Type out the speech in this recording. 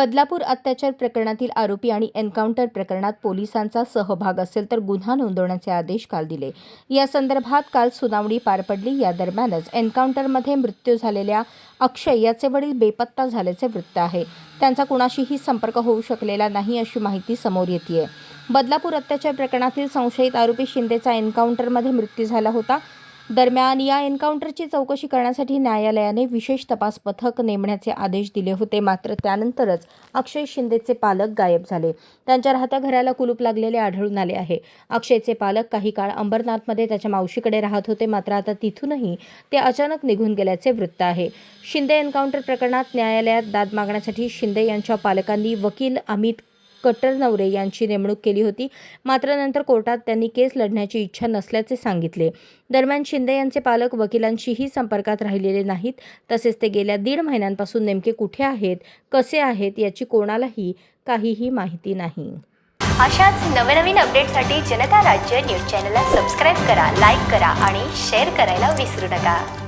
बदलापूर अत्याचार प्रकरणातील आरोपी आणि एन्काउंटर प्रकरणात पोलिसांचा सहभाग असेल तर गुन्हा नोंदवण्याचे आदेश काल दिले. या संदर्भात काल सुनावणी पार पडली. या दरम्यानच एन्काउंटरमध्ये मृत्यू झालेल्या अक्षय याचे वडील बेपत्ता झाल्याचे वृत्त आहे. त्यांचा कुणाशीही संपर्क होऊ शकलेला नाही अशी माहिती समोर येते बदलापूर अत्याचार प्रकरणातील संशयित आरोपी शिंदेचा एन्काउंटरमध्ये मृत्यू झाला होता. दरम्यान या एन्काउंटरची चौकशी करण्यासाठी न्यायालयाने विशेष तपास पथक नेमण्याचे आदेश दिले होते. मात्र त्यानंतरच अक्षय शिंदेचे पालक गायब झाले. त्यांच्या राहत्या घराला कुलूप लागलेले आढळून आले आहे. अक्षयचे पालक काही काळ अंबरनाथमध्ये त्याच्या मावशीकडे राहत होते. मात्र आता तिथूनही ते अचानक निघून गेल्याचे वृत्त आहे. शिंदे एन्काउंटर प्रकरणात न्यायालयात दाद मागण्यासाठी शिंदे यांच्या पालकांनी वकील अमित कट्टर नवरे यांची नेमणूक केली होती. मात्र नंतर कोर्टात त्यांनी केस लढण्याची इच्छा नसल्याचे सांगितले. दरम्यान शिंदे यांचे पालक वकिलांशीही संपर्कात राहिलेले नाहीत. तसेच ते गेल्या दीड महिन्यांपासून नेमके कुठे आहेत कसे आहेत याची कोणालाही काहीही माहिती नाही. अशाच नवनवीन अपडेटसाठी जनता राज्य न्यूज चॅनलला सबस्क्राईब करा लाईक करा आणि शेअर करायला विसरू नका.